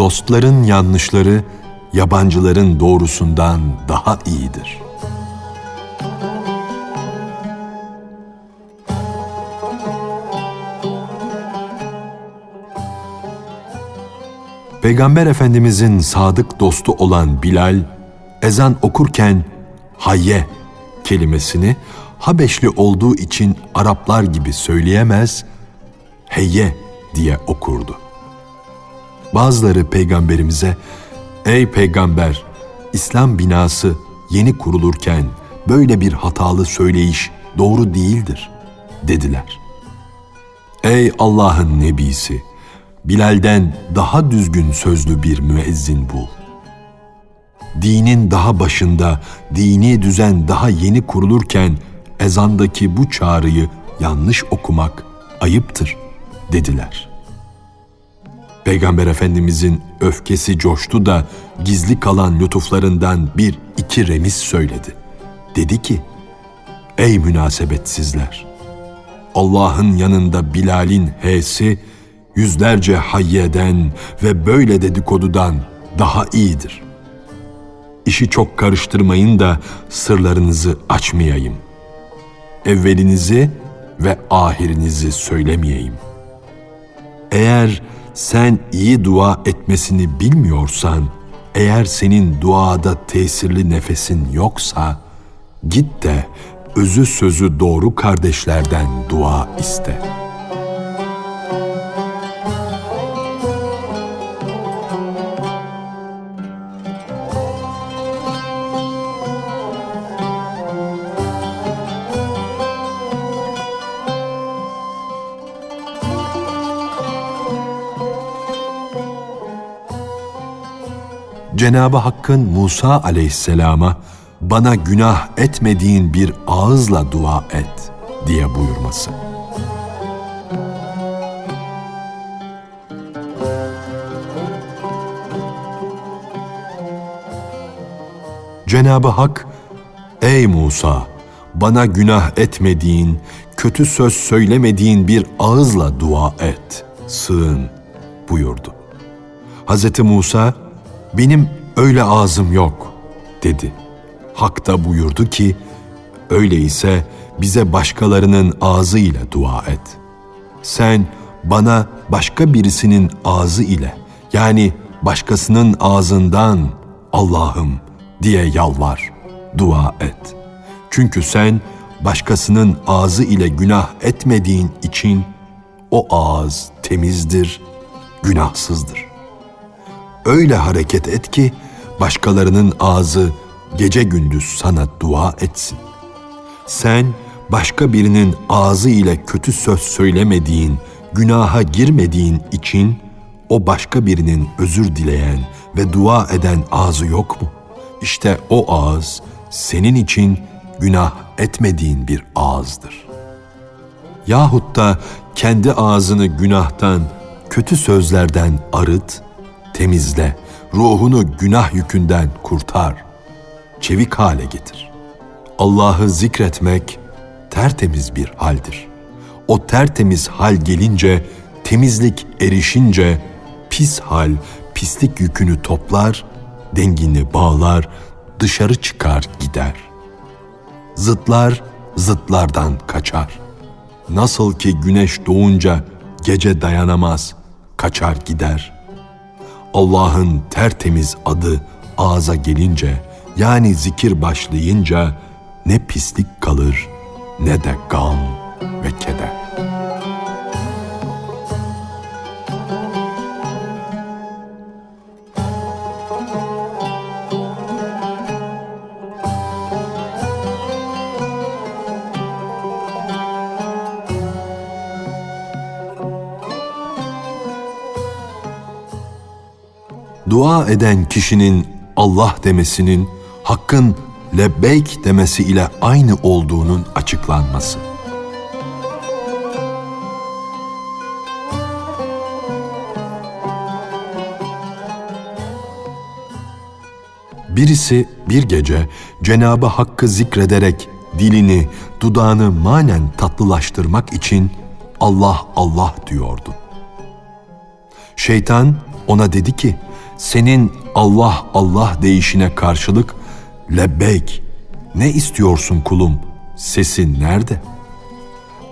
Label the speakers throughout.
Speaker 1: dostların yanlışları yabancıların doğrusundan daha iyidir. Peygamber Efendimizin sadık dostu olan Bilal, ezan okurken hayye kelimesini Habeşli olduğu için Araplar gibi söyleyemez, heyye diye okurdu. Bazıları peygamberimize, ey peygamber, İslam binası yeni kurulurken böyle bir hatalı söyleyiş doğru değildir, dediler. Ey Allah'ın nebisi, Bilal'den daha düzgün sözlü bir müezzin bul. Dinin daha başında, dini düzen daha yeni kurulurken ezandaki bu çağrıyı yanlış okumak ayıptır dediler. Peygamber Efendimizin öfkesi coştu da gizli kalan lütuflarından bir iki remiz söyledi. Dedi ki, Ey münasebetsizler! Allah'ın yanında Bilal'in H'si yüzlerce hayyeden ve böyle dedikodudan daha iyidir. İşi çok karıştırmayın da sırlarınızı açmayayım. Evvelinizi ve ahirinizi söylemeyeyim. Eğer sen iyi dua etmesini bilmiyorsan, eğer senin duada tesirli nefesin yoksa, git de özü sözü doğru kardeşlerden dua iste.'' Cenabı Hakk'ın Musa aleyhisselama bana günah etmediğin bir ağızla dua et diye buyurması. Cenabı Hak, ey Musa, bana günah etmediğin, kötü söz söylemediğin bir ağızla dua et, sığın buyurdu. Hz. Musa, benim öyle ağzım yok dedi. Hak da buyurdu ki, öyleyse bize başkalarının ağzıyla dua et. Sen bana başka birisinin ağzı ile yani başkasının ağzından Allah'ım diye yalvar, dua et. Çünkü sen başkasının ağzı ile günah etmediğin için o ağız temizdir, günahsızdır öyle hareket et ki başkalarının ağzı gece gündüz sana dua etsin. Sen başka birinin ağzı ile kötü söz söylemediğin, günaha girmediğin için o başka birinin özür dileyen ve dua eden ağzı yok mu? İşte o ağız senin için günah etmediğin bir ağızdır. Yahut da kendi ağzını günahtan, kötü sözlerden arıt, temizle, ruhunu günah yükünden kurtar, çevik hale getir. Allah'ı zikretmek tertemiz bir haldir. O tertemiz hal gelince, temizlik erişince, pis hal pislik yükünü toplar, dengini bağlar, dışarı çıkar gider. Zıtlar zıtlardan kaçar. Nasıl ki güneş doğunca gece dayanamaz, kaçar gider.'' Allah'ın tertemiz adı ağza gelince yani zikir başlayınca ne pislik kalır ne de gam ve keder. Dua eden kişinin Allah demesinin hakkın lebbeyk demesi ile aynı olduğunun açıklanması. Birisi bir gece Cenabı Hakk'ı zikrederek dilini, dudağını manen tatlılaştırmak için Allah Allah diyordu. Şeytan ona dedi ki, Senin Allah Allah deyişine karşılık lebbeyk ne istiyorsun kulum sesin nerede?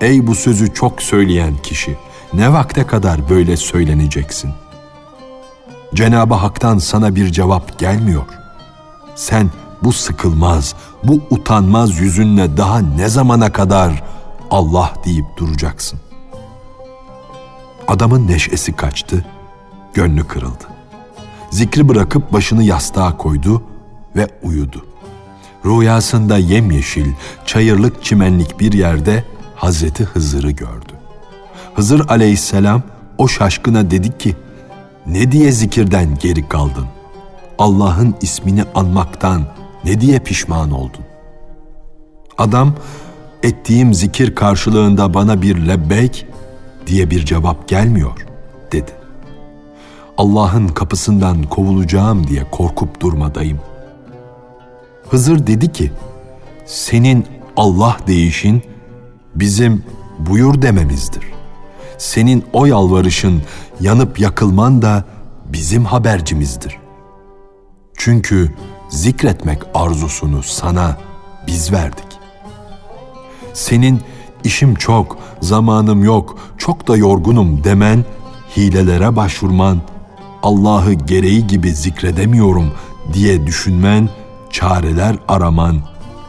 Speaker 1: Ey bu sözü çok söyleyen kişi ne vakte kadar böyle söyleneceksin? Cenab-ı Hak'tan sana bir cevap gelmiyor. Sen bu sıkılmaz, bu utanmaz yüzünle daha ne zamana kadar Allah deyip duracaksın? Adamın neşesi kaçtı, gönlü kırıldı. Zikri bırakıp başını yastığa koydu ve uyudu. Rüyasında yemyeşil, çayırlık çimenlik bir yerde Hazreti Hızır'ı gördü. Hızır aleyhisselam o şaşkına dedi ki, ne diye zikirden geri kaldın? Allah'ın ismini anmaktan ne diye pişman oldun? Adam, ettiğim zikir karşılığında bana bir lebbeyk diye bir cevap gelmiyor, dedi. Allah'ın kapısından kovulacağım diye korkup durmadayım. Hızır dedi ki, senin Allah deyişin bizim buyur dememizdir. Senin o yalvarışın, yanıp yakılman da bizim habercimizdir. Çünkü zikretmek arzusunu sana biz verdik. Senin işim çok, zamanım yok, çok da yorgunum demen, hilelere başvurman, Allah'ı gereği gibi zikredemiyorum diye düşünmen, çareler araman,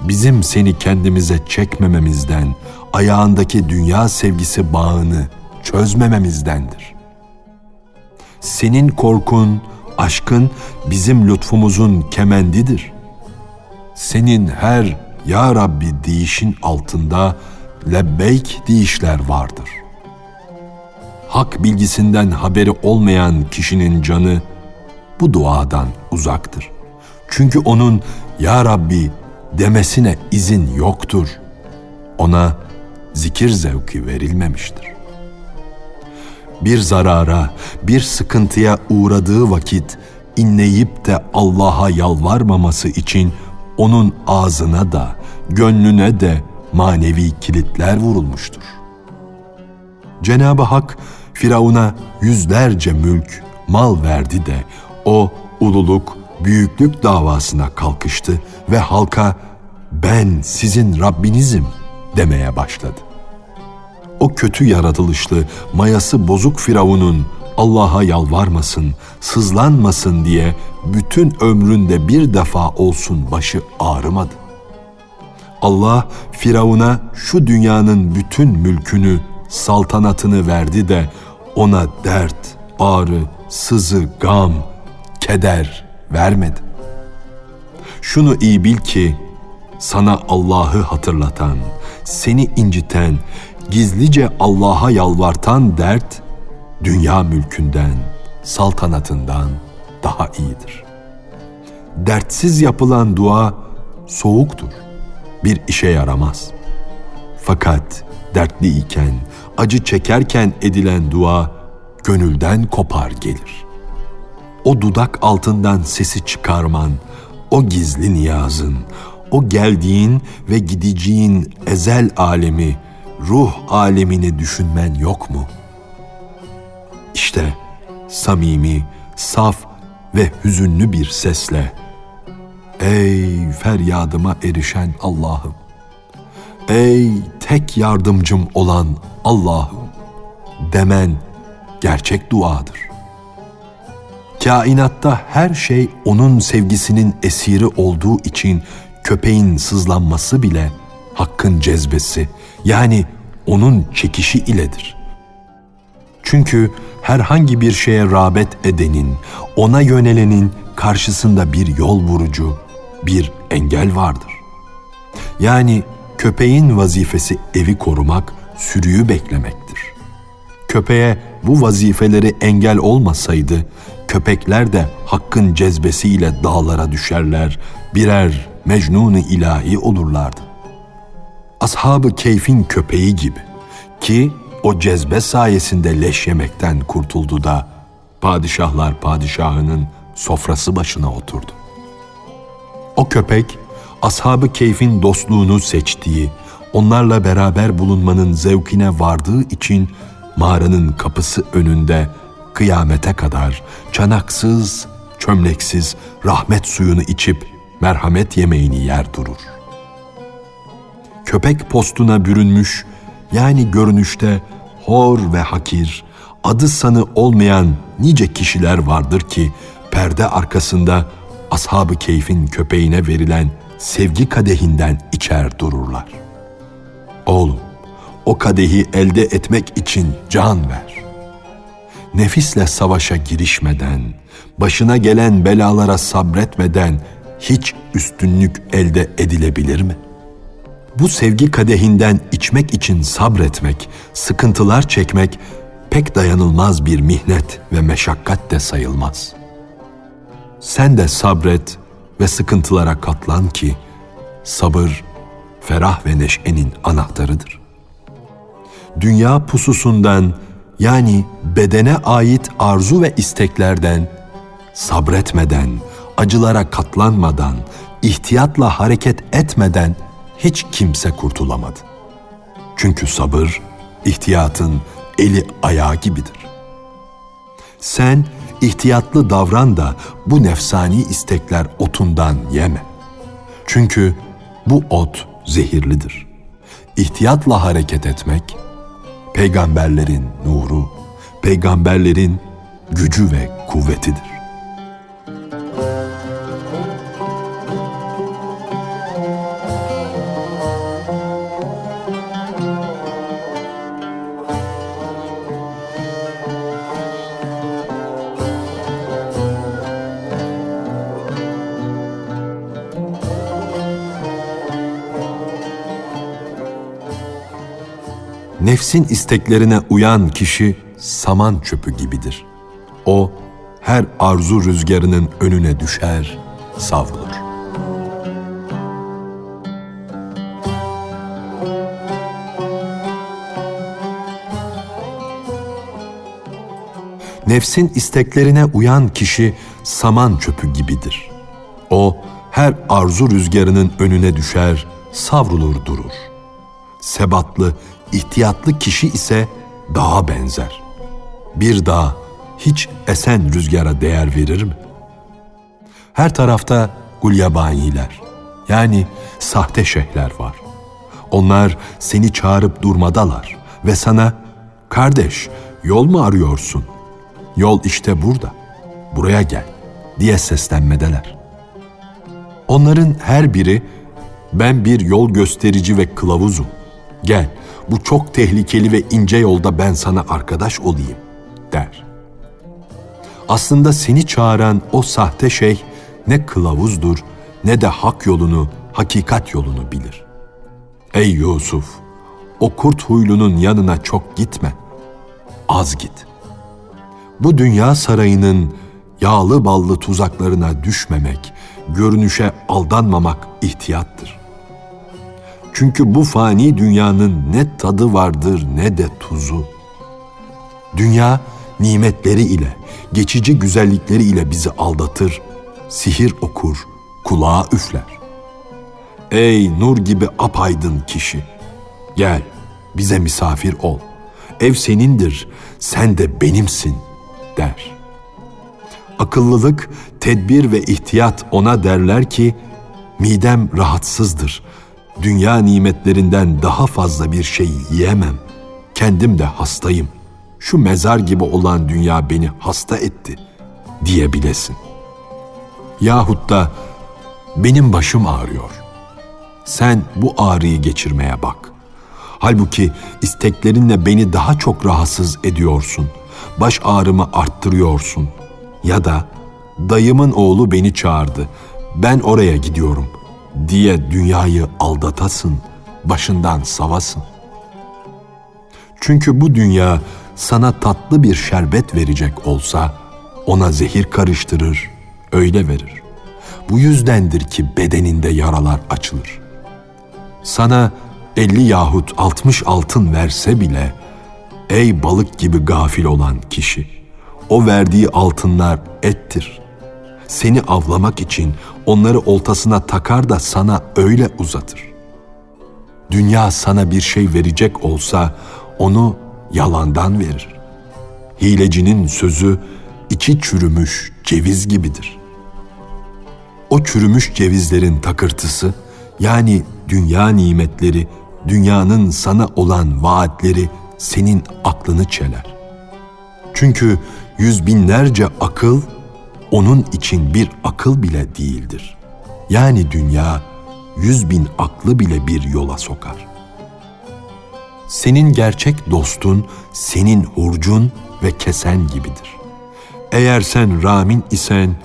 Speaker 1: bizim seni kendimize çekmememizden, ayağındaki dünya sevgisi bağını çözmememizdendir. Senin korkun, aşkın bizim lütfumuzun kemendidir. Senin her Ya Rabbi deyişin altında lebbeyk deyişler vardır. Hak bilgisinden haberi olmayan kişinin canı bu duadan uzaktır. Çünkü onun Ya Rabbi demesine izin yoktur. Ona zikir zevki verilmemiştir. Bir zarara, bir sıkıntıya uğradığı vakit inleyip de Allah'a yalvarmaması için onun ağzına da, gönlüne de manevi kilitler vurulmuştur. Cenab-ı Hak Firavun'a yüzlerce mülk, mal verdi de o ululuk, büyüklük davasına kalkıştı ve halka ben sizin Rabbinizim demeye başladı. O kötü yaratılışlı, mayası bozuk Firavun'un Allah'a yalvarmasın, sızlanmasın diye bütün ömründe bir defa olsun başı ağrımadı. Allah Firavun'a şu dünyanın bütün mülkünü, saltanatını verdi de ona dert, ağrı, sızı, gam, keder vermedi. Şunu iyi bil ki sana Allah'ı hatırlatan, seni inciten, gizlice Allah'a yalvartan dert dünya mülkünden, saltanatından daha iyidir. Dertsiz yapılan dua soğuktur, bir işe yaramaz. Fakat dertli iken, acı çekerken edilen dua gönülden kopar gelir. O dudak altından sesi çıkarman, o gizli niyazın, o geldiğin ve gideceğin ezel alemi, ruh alemini düşünmen yok mu? İşte samimi, saf ve hüzünlü bir sesle Ey feryadıma erişen Allah'ım! Ey tek yardımcım olan Allah'ım! Demen gerçek duadır. Kainatta her şey onun sevgisinin esiri olduğu için köpeğin sızlanması bile hakkın cezbesi yani onun çekişi iledir. Çünkü herhangi bir şeye rağbet edenin, ona yönelenin karşısında bir yol vurucu, bir engel vardır. Yani köpeğin vazifesi evi korumak, sürüyü beklemektir. Köpeğe bu vazifeleri engel olmasaydı, köpekler de hakkın cezbesiyle dağlara düşerler, birer mecnun ilahi olurlardı. Ashab-ı keyfin köpeği gibi ki o cezbe sayesinde leş yemekten kurtuldu da padişahlar padişahının sofrası başına oturdu. O köpek ashab-ı keyfin dostluğunu seçtiği, onlarla beraber bulunmanın zevkine vardığı için mağaranın kapısı önünde kıyamete kadar çanaksız, çömleksiz rahmet suyunu içip merhamet yemeğini yer durur. Köpek postuna bürünmüş, yani görünüşte hor ve hakir, adı sanı olmayan nice kişiler vardır ki perde arkasında ashabı keyfin köpeğine verilen sevgi kadehinden içer dururlar. Oğlum, o kadehi elde etmek için can ver. Nefisle savaşa girişmeden, başına gelen belalara sabretmeden hiç üstünlük elde edilebilir mi? Bu sevgi kadehinden içmek için sabretmek, sıkıntılar çekmek pek dayanılmaz bir mihnet ve meşakkat de sayılmaz. Sen de sabret ve sıkıntılara katlan ki sabır ferah ve neşenin anahtarıdır. Dünya pususundan yani bedene ait arzu ve isteklerden sabretmeden, acılara katlanmadan, ihtiyatla hareket etmeden hiç kimse kurtulamadı. Çünkü sabır ihtiyatın eli ayağı gibidir. Sen ihtiyatlı davran da bu nefsani istekler otundan yeme. Çünkü bu ot zehirlidir. İhtiyatla hareket etmek, peygamberlerin nuru, peygamberlerin gücü ve kuvvetidir. Nefsin isteklerine uyan kişi saman çöpü gibidir. O her arzu rüzgarının önüne düşer, savrulur. Nefsin isteklerine uyan kişi saman çöpü gibidir. O her arzu rüzgarının önüne düşer, savrulur durur. Sebatlı, ihtiyatlı kişi ise dağa benzer. Bir dağ hiç esen rüzgara değer verir mi? Her tarafta gulyabaniler yani sahte şeyhler var. Onlar seni çağırıp durmadalar ve sana kardeş yol mu arıyorsun? Yol işte burada. Buraya gel diye seslenmedeler. Onların her biri ben bir yol gösterici ve kılavuzum. Gel bu çok tehlikeli ve ince yolda ben sana arkadaş olayım der. Aslında seni çağıran o sahte şey ne kılavuzdur ne de hak yolunu, hakikat yolunu bilir. Ey Yusuf, o kurt huylunun yanına çok gitme, az git. Bu dünya sarayının yağlı ballı tuzaklarına düşmemek, görünüşe aldanmamak ihtiyattır. Çünkü bu fani dünyanın ne tadı vardır ne de tuzu. Dünya nimetleri ile, geçici güzellikleri ile bizi aldatır, sihir okur, kulağa üfler. Ey nur gibi apaydın kişi, gel bize misafir ol. Ev senindir, sen de benimsin der. Akıllılık, tedbir ve ihtiyat ona derler ki, midem rahatsızdır. Dünya nimetlerinden daha fazla bir şey yiyemem. Kendim de hastayım. Şu mezar gibi olan dünya beni hasta etti diyebilesin. Yahut da benim başım ağrıyor. Sen bu ağrıyı geçirmeye bak. Halbuki isteklerinle beni daha çok rahatsız ediyorsun. Baş ağrımı arttırıyorsun. Ya da dayımın oğlu beni çağırdı. Ben oraya gidiyorum diye dünyayı aldatasın, başından savasın. Çünkü bu dünya sana tatlı bir şerbet verecek olsa ona zehir karıştırır, öyle verir. Bu yüzdendir ki bedeninde yaralar açılır. Sana elli yahut altmış altın verse bile, ey balık gibi gafil olan kişi, o verdiği altınlar ettir. Seni avlamak için onları oltasına takar da sana öyle uzatır. Dünya sana bir şey verecek olsa onu yalandan verir. Hilecinin sözü içi çürümüş ceviz gibidir. O çürümüş cevizlerin takırtısı yani dünya nimetleri, dünyanın sana olan vaatleri senin aklını çeler. Çünkü yüz binlerce akıl onun için bir akıl bile değildir. Yani dünya yüz bin aklı bile bir yola sokar. Senin gerçek dostun senin hurcun ve kesen gibidir. Eğer sen ramin isen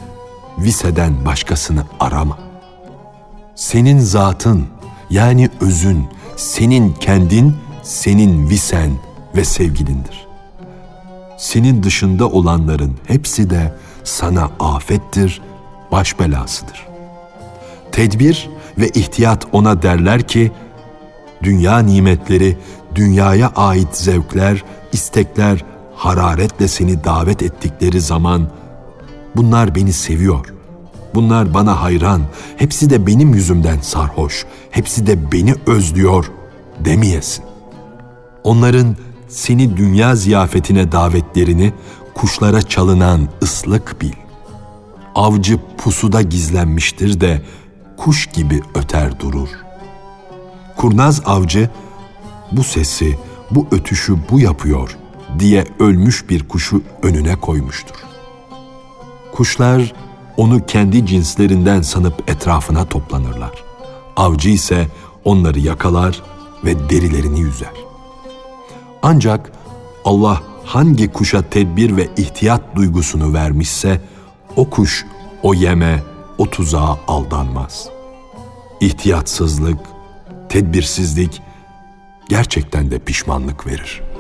Speaker 1: viseden başkasını arama. Senin zatın yani özün, senin kendin, senin visen ve sevgilindir. Senin dışında olanların hepsi de sana afettir, baş belasıdır. Tedbir ve ihtiyat ona derler ki, dünya nimetleri, dünyaya ait zevkler, istekler hararetle seni davet ettikleri zaman bunlar beni seviyor. Bunlar bana hayran. Hepsi de benim yüzümden sarhoş. Hepsi de beni özlüyor demeyesin. Onların seni dünya ziyafetine davetlerini kuşlara çalınan ıslık bil. Avcı pusuda gizlenmiştir de kuş gibi öter durur. Kurnaz avcı bu sesi, bu ötüşü bu yapıyor diye ölmüş bir kuşu önüne koymuştur. Kuşlar onu kendi cinslerinden sanıp etrafına toplanırlar. Avcı ise onları yakalar ve derilerini yüzer. Ancak Allah hangi kuşa tedbir ve ihtiyat duygusunu vermişse o kuş o yeme, o tuzağa aldanmaz. İhtiyatsızlık, tedbirsizlik gerçekten de pişmanlık verir.''